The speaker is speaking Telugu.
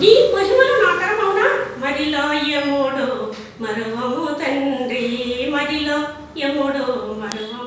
నీ మహిమలు నాతరమవునా మరిలో యముడు మరువము తండ్రి. మరిలో యముడు మరువ